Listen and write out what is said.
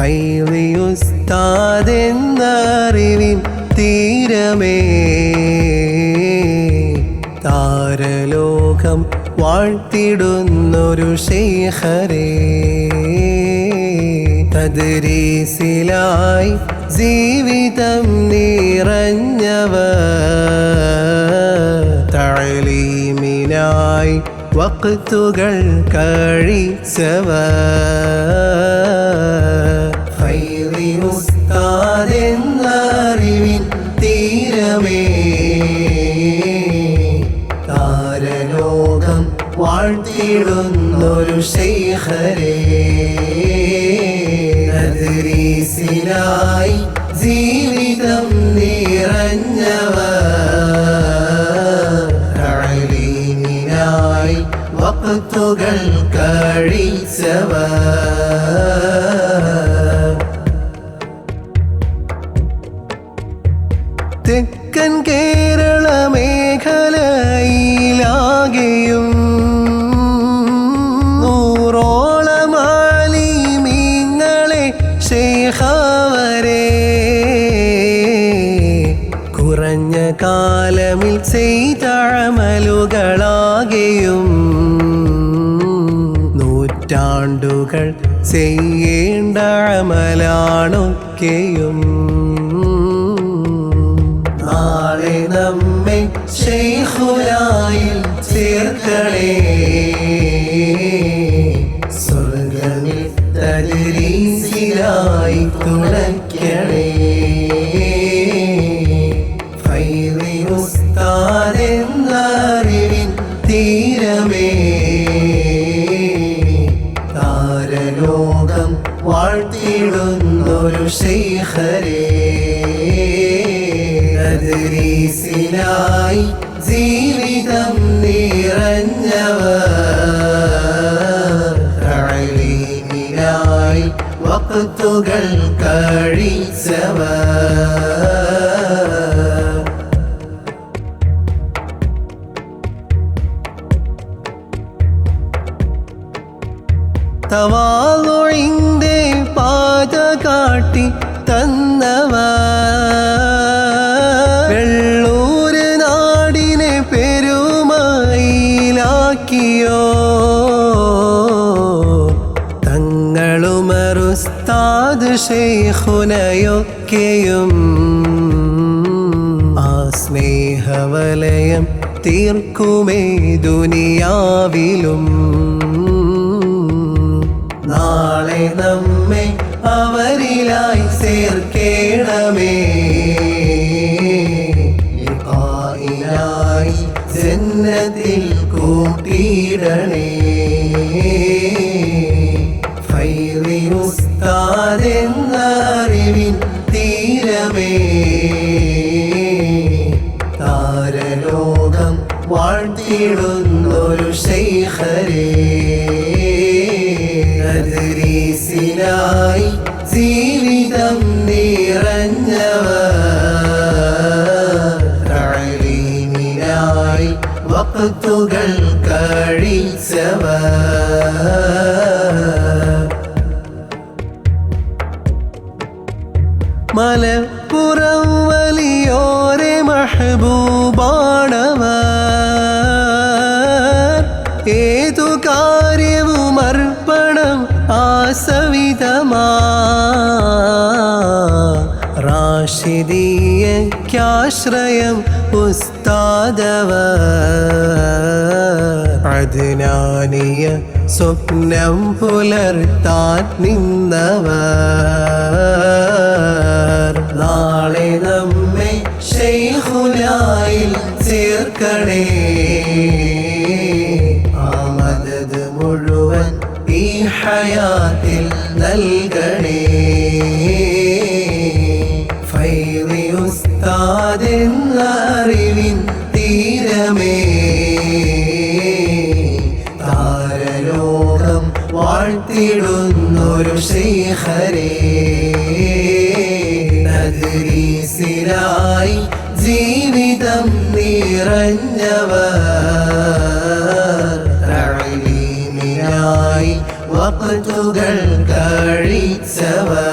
ഫൈലിയുസ്താദെന്നറിവിൻ തീരമേ. താരലോകം വാഴ്ത്തിടുന്നൊരു ശേഖരേ. തദ്രീസിലായി ജീവിതം നിറഞ്ഞവ തഴലീമിനായി വക്തുകൾ കഴിച്ചവ ഫൈറിയുസ്താദെന്നറിവിൻ തീരമേ താരലോകം വാഴ്ത്തിടുന്നൊരു ശൈഖരേ. ജീവിതം നിറഞ്ഞവ വക്തുകൾ കഴിച്ചവ. തെക്കൻ കേരള മേഖലയിലാകെയും കാലമിൽ ചെയ്ത നൂറ്റാണ്ടുകൾ ചെയ്യേണ്ട അമലാണൊക്കെയും. നാളെ നമ്മെ ശൈഖുലായിൽ ചേർക്കണേ. സ്വർഗമിൽ തദ്രീസിലായി തുണയ്ക്കണേ. വാഴ്ത്തിടുന്നൊരു ശൈഖരേ നദ്രീസിലായി ജീവിതം നിറഞ്ഞവ തഴലീമിനായി വക്തുകൾ കഴിച്ചവ തവാളുഴിന്റെ പാത കാട്ടി തന്നവ. വെള്ളൂര് നാടിനെ പെരുമയിലാക്കിയോ? തങ്ങളുമറുസ്താദ് ഷെയ്ഖുനയൊക്കെയും ആ സ്നേഹവലയം തീർക്കുമേ ദുനിയാവിലും. നാളെ നമ്മെ അവരിലായി ചേർക്കേണമേ. ലിഖായിലായി ജന്നത്തിൽ കൂട്ടിയിടണേ. ഫൈറിയുസ്താദെന്നറിവിൻ തീരമേ. താരലോകം വാഴ്ത്തിടുന്നൊരു ശൈഖരേ. ജീവിതം നിറഞ്ഞവ തഴലീമിനായി വക്തുകൾ കഴിച്ചവ മലപ്പുറം വലിയോരെ മഹബൂബാണവർ. റാഷിദീയക്കാശ്രയം ഉസ്താദവ അദ്നാനിയ സ്വപ്നം പുലർത്താൻ നിന്നവർ. നാളെ നമ്മെ ഷെയ്ഖുലായിൽ ചേർക്കണേ. ആ മദത് മുഴുവൻ ഈ ഹയാത്തിൽ നൽകണേ. ഉസ്താദെന്ന അറിവിൻ തീരമേ. താരലോകം വാഴ്ത്തിടുന്നൊരു ശൈഖരേ. നദ്രീസിലായി ജീവിതം നിറഞ്ഞവർ. തഴലീമിനായി വപ്പുകൾ കഴിച്ചവർ.